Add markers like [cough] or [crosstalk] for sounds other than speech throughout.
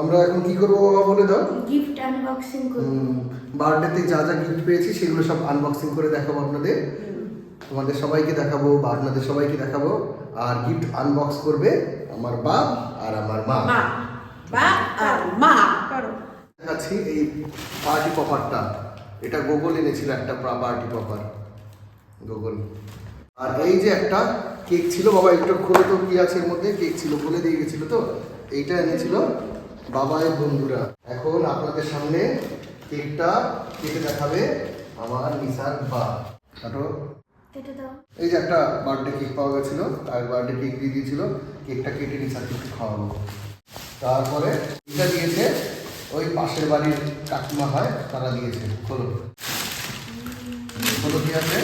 আমরা এখন কি করব বাবা বলে দাও? গিফট আনবক্সিং করব। বার্থডেতে যা যা গিফট পেয়েছি সেগুলো সব আনবক্সিং করে দেখাবো আপনাদের। তোমাদের সবাইকে দেখাবো বা আপনাদের সবাইকে দেখাবো। আর গিফট আনবক্স করবে আমার বাপ আর আমার মা। মা। বা আর মা। করো। দেখাচ্ছি এই পার্টি পপারটা এটা গুগল এনেছিল একটা পার্টি পপার গুগল আর এই যে একটা কেক ছিল বাবা একটু খুলে তো কি আছে এর মধ্যে? কেক ছিল বলে দিয়ে গেছিল তো। এইটা এনেছিল। বাবাই বন্ধুরা এখন আপনাদের সামনে কেকটা কেটে দেখাবে আমার নিসার বা। কাটো এই যে একটা বার্থডে কেক পাওয়া গেছিল তার বার্থডে কেক দিয়ে দিয়েছিল কেকটা কেটে নিসারকে একটু খাওয়াবো। তারপরে এটা দিয়েছে ওই পাশের বাড়ির কাকিমা হয় তারা দিয়েছে খোলো। খোলো কি আছে।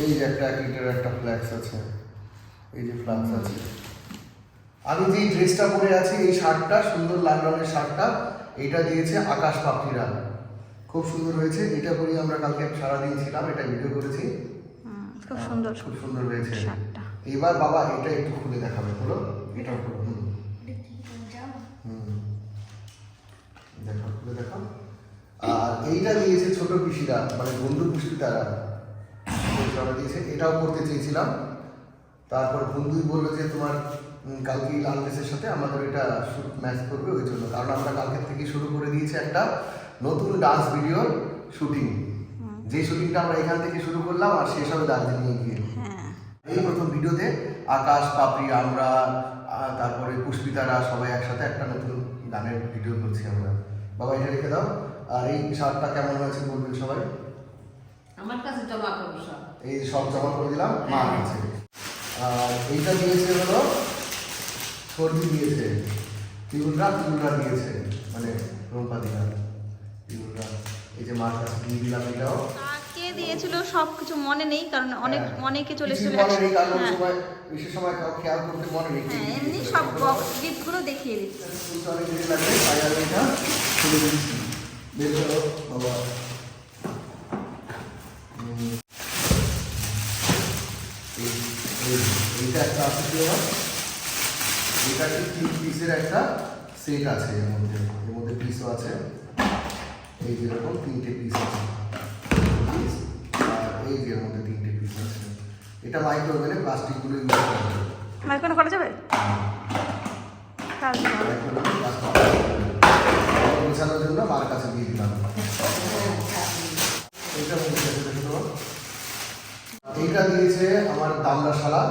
এই যে একটা কিটের একটা ফ্ল্যাক্স আছে এই যে ফ্ল্যাক্স আছে। আমি যে ড্রেসটা পরে আছি এই শার্টটা সুন্দর লাল রঙের শার্টটা এইটা দিয়েছে আকাশ পাপড়িরা। খুব সুন্দর হয়েছে এটা পরে আমরা কালকে সারাদিন ছিলাম এটা ভিডিও করেছি। খুব সুন্দর খুব সুন্দর হয়েছে। এবার বাবা এটা একটু খুলে দেখাবে বলো। এটা খুলো হুম। যাও দেখো খুলে দেখো আর এইটা দিয়েছে ছোট পিসিরা মানে বন্ধু পুষ্পিতারা তারা দিয়েছে এটাও করতে চেয়েছিলাম। তারপর বন্ধুই বলল যে তোমার কালকে লাল ড্রেসের সাথে আমাদের এটা ম্যাচ করবে ওই জন্য। কারণ আমরা কালকে থেকে শুরু করে দিয়েছি একটা নতুন ডান্স ভিডিওর শুটিং যে শুটিংটা আমরা এখান থেকে শুরু করলাম আর শেষ হবে দার্জিলিংয়ে গিয়ে। হ্যাঁ। এই প্রথম ভিডিওতে আকাশ পাপড়ি আমরা তারপরে পুষ্পিতারা সবাই একসাথে একটা নতুন গানের ভিডিও করছি আমরা। বাবা এটা রেখে দাও। আর এই শার্টটা কেমন হয়েছে বলবেন সবাই? আমার কাছে জমা করো সব। এই সব জমা করে দিলাম মা আছে আর এইটা দিয়েছে হলো সর্দি দিয়েছে তিউলরা তিউলরা দিয়েছে মানে রোম্পা দিলাম তিউলরা এই যে মার কাছে দিয়ে দিলাম এটাও। কে দিয়েছিল সব কিছু মনে নেই কারণ অনেক হ্যাঁ। অনেকে চলে কিছু এসেছিল মনে নেই কারণ হ্যাঁ। সময় বিশেষ সময় কাউ খেয়াল করতে মনে নেই হ্যাঁ এমনি সব বক্স গিফটগুলো দেখিয়ে দিচ্ছি। শুনতে অনেক দেরি লাগবে তাই আমি এটা খুলে দিচ্ছি। বের করো বাবা। এইটা একটা আছে বাবা? এটা কি তিন পিসের একটা সেট আছে এর মধ্যে? এর মধ্যে পিসও আছে। এই যেরকম তিনটে পিস আছে। Piece, আর এই যে এর মধ্যে তিনটে পিস আছে। এটা মাইক্রোওভেনে প্লাস্টিকগুলো ইউজ করা হবে মাইক্রোফোন করা যাবে? কাজ জন্য মার কাছে দিয়ে দিলাম। এইটা এইটা দিয়েছে আমার দামড়া শালা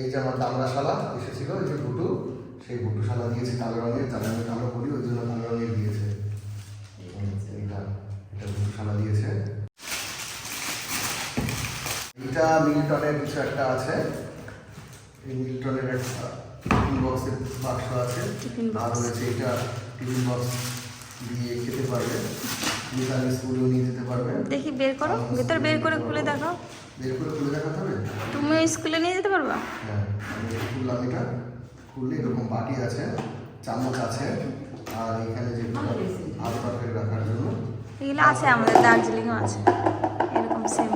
এই যে আমার দামড়া শালা এসেছিল এই যে ভুটু সেই ভুটু শালা দিয়েছে কালো রঙের যারা আমি কালো করি ওই জন্য কালো রঙের দিয়েছে এইটা এটা ভুটু শালা দিয়েছে। এইটা মিল্টনের কিছু একটা আছে। এই মিল্টনের একটা টিফিন বক্সের বাক্স আছে। আর রয়েছে এটা টিফিন বক্স। দিয়ে খেতে পারবে মিতান স্কুলেও নিয়ে যেতে পারবে দেখি বের করো ভেতর বের করে খুলে দেখাও। বের করে খুলে দেখাতে হবে? তুমি স্কুলে নিয়ে যেতে পারবা? হ্যাঁ আমি খুললাম এটা। খুললে এরকম বাটি আছে চামচ আছে আর এখানে যে তরকারি রাখার জন্য। এগুলো আছে আমাদের দার্জিলিংও আছে। এরকম সেম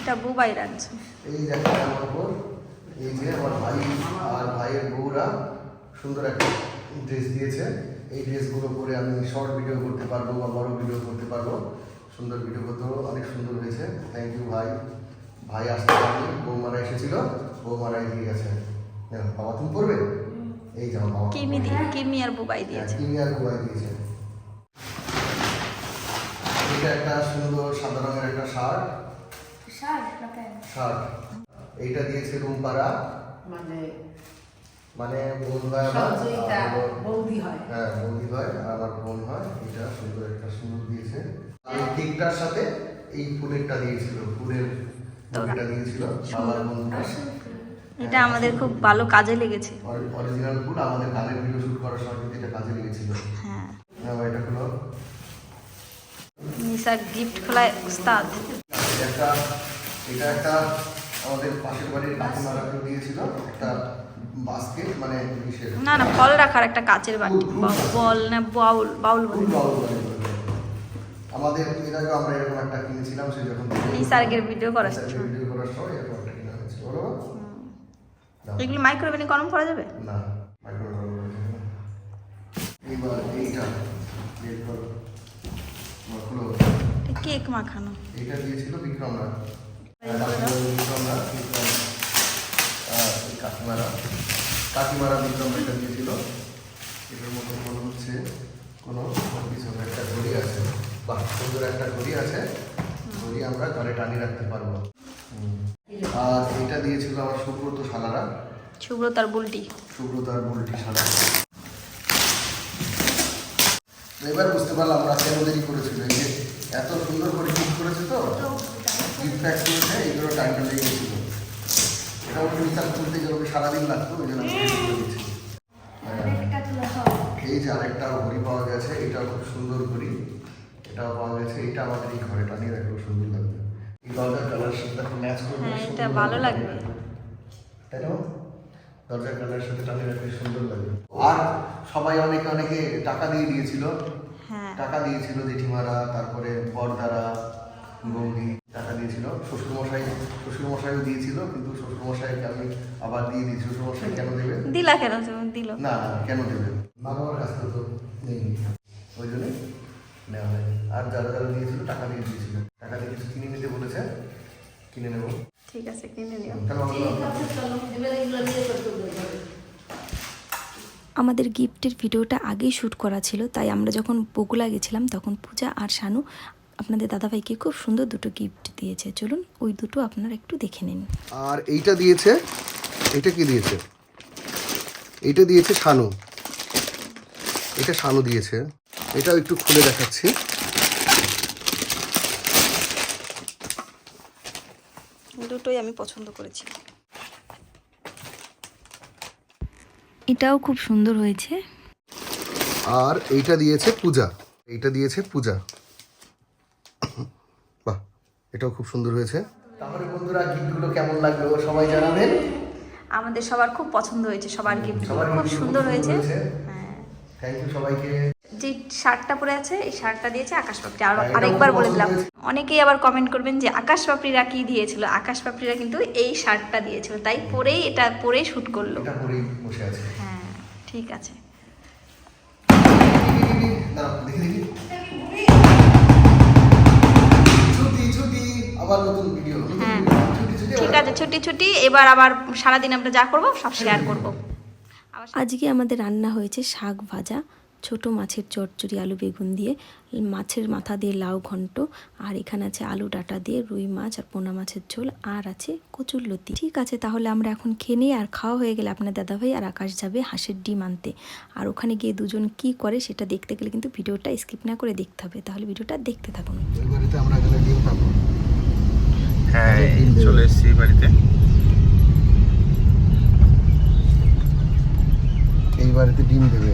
এটা বুবাই রাখছে এই জামা কাপড়। এই যে আমার ভাই আর ভাইয়ের বউরা সুন্দর একটা ড্রেস দিয়েছে। এই ড্রেসগুলো পরে আমি শর্ট ভিডিও করতে পারব বা বড় ভিডিও করতে পারব। সুন্দর ভিডিও করতেও অনেক সুন্দর হয়েছে। থ্যাংক ইউ ভাই। ভাই আসতে পারেনি বৌমারা এসেছিল বৌমারা এগিয়ে গেছে। বাবা তুমি পড়বে এই জামা বাবা কিমি দিয়ে কিমি আর বুবাই হ্যাঁ, দিয়েছে কিমি আর গোয়াই দিয়েছে। এটা একটা সুন্দর সাদা রঙের একটা শার্ট। Shirt shirt. এইটা দিয়েছে রুমপাড়া। মানে মানে বোন হয় আমার বৌদি হয়। হ্যাঁ বৌদি হয় আর আমার বোন হয় এটা সুন্দর একটা সুন্দর দিয়েছে। আর এই কেকটার সাথে এই ফুলেরটা দিয়েছিল ফুলের বডিটা দিয়েছিল আমার বন্ধুটা এটা আমাদের খুব ভালো কাজে লেগেছে। অরিজিনাল ফুল আমাদের গানের ভিডিও শুট করার সময় কিন্তু এটা কাজে লেগেছিল। হ্যাঁ। হ্যাঁ এটা হলো নিসা গিফট খোলায় উস্তাদ। এটা একটা এটা একটা আমাদের পাশের বাড়ির কাকিমারা দিয়েছিল একটা বাস্কেট মানে না না ফল রাখার একটা কাচের বাটি। বল না বাউল বাউল। আমাদের এর আগে আমরা এরকম একটা কিনেছিলাম সে যখন নিসার্গের ভিডিও করার সময়। ভিডিও করার সময় এরকম একটা কিনা হয়েছিল। এগুলো মাইক্রোওভেনে গরম করা যাবে? না মাইক্রোওয়েভ এইবার এইটা বের করো এবার খুলো কেক মাখানো। এইটা দিয়েছিল বিক্রমরা কাকিমারা কাকিমারা বিক্রম এটা দিয়েছিল। এটার মধ্যে মনে হচ্ছে কোনো পিছনে একটা ঘড়ি আছে। বাহ সুন্দর একটা ঘড়ি আছে। ঘড়ি আমরা ঘরে টানিয়ে রাখতে পারব। আর এটা দিয়েছিল আমার সুব্রত সালারা সুব্রতার বুলটি। সুব্রত আর বুলটি সালা এবার বুঝতে পারলাম আমরা কেন দেরি করেছিল। এত সুন্দর করে ঠিক করেছে তো? এইগুলো টাইমটা লেগে গেছিল। এটা ওটা করতে গেলে ওকে সারাদিন লাগতো ওই জন্য হ্যাঁ। হবে এই যে আরেকটা ঘড়ি পাওয়া গেছে এটাও খুব সুন্দর ঘড়ি এটাও পাওয়া গেছে এটা আমাদের এই ঘরে টানিয়ে রাখলেও সুন্দর লাগবে। এই দরজার কালার সাথে ম্যাচ করবে হ্যাঁ, এটা ভালো লাগবে। তাই না? দরজার কালারের সাথে টানিয়ে রাখলে সুন্দর লাগবে। আর সবাই অনেকে অনেকে টাকা দিয়ে দিয়েছিল। হ্যাঁ। টাকা দিয়েছিল জেঠিমারা তারপরে বরদারা বৌদি দিয়েছিল শ্বশুরমশাই শ্বশুরমশাইও দিয়েছিল কিন্তু শ্বশুরমশাইকে আমি আবার দিয়ে দিয়েছি। শ্বশুরমশাই কেন দেবে দিলা কেন দিল। না না কেন দেবেন? মা বাবার কাছ থেকে তো নেই। ওই জন্যই নেওয়া হয় আর যারা যারা দিয়েছিল টাকা দিয়ে দিয়েছিল। টাকা দিয়ে কিছু কিনে নিতে বলেছে। কিনে নেব। ঠিক আছে কিনে নিও। তাহলে আমরা- চলো এবার এগুলো নিয়ে করতে হবে আমাদের গিফটের ভিডিওটা আগেই শ্যুট করা ছিল তাই আমরা যখন বগুলা গেছিলাম তখন পূজা আর শানু আপনাদের দাদাভাইকে খুব সুন্দর দুটো গিফট দিয়েছে। চলুন ওই দুটো আপনারা একটু দেখে নিন। আর এইটা দিয়েছে এটা কি দিয়েছে? এইটা দিয়েছে শানু। এটা শানু দিয়েছে। এটাও একটু খুলে দেখাচ্ছি। দুটোই আমি পছন্দ করেছি। এটাও খুব সুন্দর হয়েছে। আর এইটা দিয়েছে পূজা। এইটা দিয়েছে পূজা। এটাও খুব সুন্দর হয়েছে। তাহলে বন্ধুরা গিফটগুলো কেমন লাগল সবাই জানাবেন। আমাদের সবার খুব পছন্দ হয়েছে সবার গিফট খুব সুন্দর হয়েছে। হ্যাঁ। থ্যাংক ইউ সবাইকে। যে শার্টটা পরে আছে এই শার্টটা দিয়েছে আকাশ পাপড়ি। আর আরেকবার বলে দিলাম। অনেকেই আবার কমেন্ট করবেন যে আকাশ পাপড়িরা কি দিয়েছিল? আকাশ পাপড়িরা কিন্তু এই শার্টটা দিয়েছিল। তাই পরেই এটা পরেই শুট করল। এটা পরেই বসে আছে। হ্যাঁ ঠিক আছে। দেখি দেখি। আবার নতুন ভিডিও হ্যাঁ। ঠিক আছে ছুটি ছুটি এবার আবার সারাদিন আমরা যা করব সব শেয়ার করব। আজকে আমাদের রান্না হয়েছে শাক ভাজা ছোট মাছের চচ্চড়ি আলু বেগুন দিয়ে মাছের মাথা দিয়ে লাউ ঘন্ট আর এখানে আছে আলু ডাটা দিয়ে রুই মাছ আর পোনা মাছের ঝোল আর আছে কচুর লতি। ঠিক আছে তাহলে আমরা এখন খেয়ে নিই আর খাওয়া হয়ে গেলে আপনার দাদাভাই আর আকাশ যাবে হাঁসের ডিম আনতে। আর ওখানে গিয়ে দুজন কি করে সেটা দেখতে গেলে কিন্তু ভিডিওটা স্কিপ না করে দেখতে হবে তাহলে ভিডিওটা দেখতে থাকুন। আমরা হ্যাঁ চলে এসেছি এই বাড়িতে। এই বাড়িতে ডিম দেবে।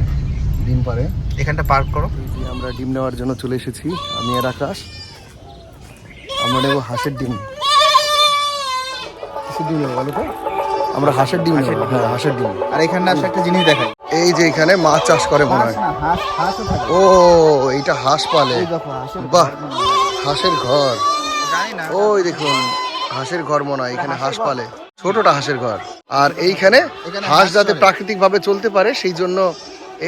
ডিম পারে। এখানটা পার্ক করো। আমরা ডিম নেওয়ার জন্য চলে এসেছি। আমি আর আকাশ। আমরা নেব হাঁসের ডিম। কিসের ডিম নেব বলো তো। আমরা হাঁসের ডিম নেব। হ্যাঁ হাঁসের ডিম। আর এখানে আসলে একটা জিনিস দেখাই। এই যে এখানে মাছ চাষ করে মনে হয়। ও এইটা হাঁস পালে। বাহ! হাঁসের ঘর। ওই দেখুন হাঁসের ঘর মনে হয় এখানে হাঁস পালে। ছোটটা হাঁসের ঘর। আর এইখানে হাঁস যাতে চলে। প্রাকৃতিক ভাবে চলতে পারে সেই জন্য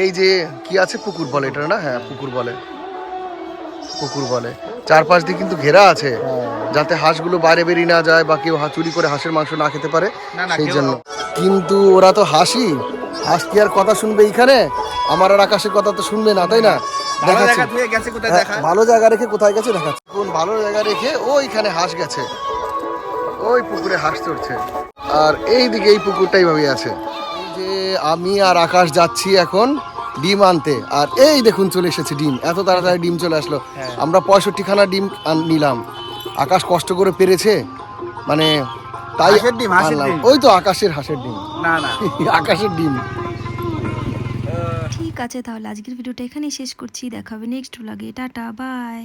এই যে কি আছে পুকুর বলে এটা না? হ্যাঁ পুকুর বলে। পুকুর বলে। চারপাশ দিয়ে কিন্তু ঘেরা আছে যাতে হাঁসগুলো বাইরে বেরিয়ে না যায় বা কেউ চুরি করে হাঁসের মাংস না খেতে পারে সেই জন্য। কিন্তু ওরা তো হাসি হাঁস কি আর কথা শুনবে এইখানে? আমার আর আকাশের কথা তো শুনবে না তাই না? ভালো জায়গা কোথায় হ্যাঁ, ভালো জায়গা রেখে কোথায় গেছে দেখাচ্ছে। কোন ভালো জায়গা রেখে ওইখানে হাঁস গেছে। ওই পুকুরে হাঁস চড়ছে। আর এই দিকে এই পুকুরটাই ভাবে আছে। যে আমি আর আকাশ যাচ্ছি এখন ডিম আনতে। আর এই দেখুন চলে এসেছে ডিম। এত তাড়াতাড়ি ডিম চলে আসলো। আমরা পঁয়ষট্টি খানা ডিম নিলাম। আকাশ কষ্ট করে পেরেছে। মানে তাই ডিম। ওই তো আকাশের হাঁসের ডিম। না না। [laughs] আকাশের ডিম। ঠিক আছে তাহলে আজকের ভিডিওটা এখানেই শেষ করছি। দেখাবে নেক্সট ব্লগে টাটা বাই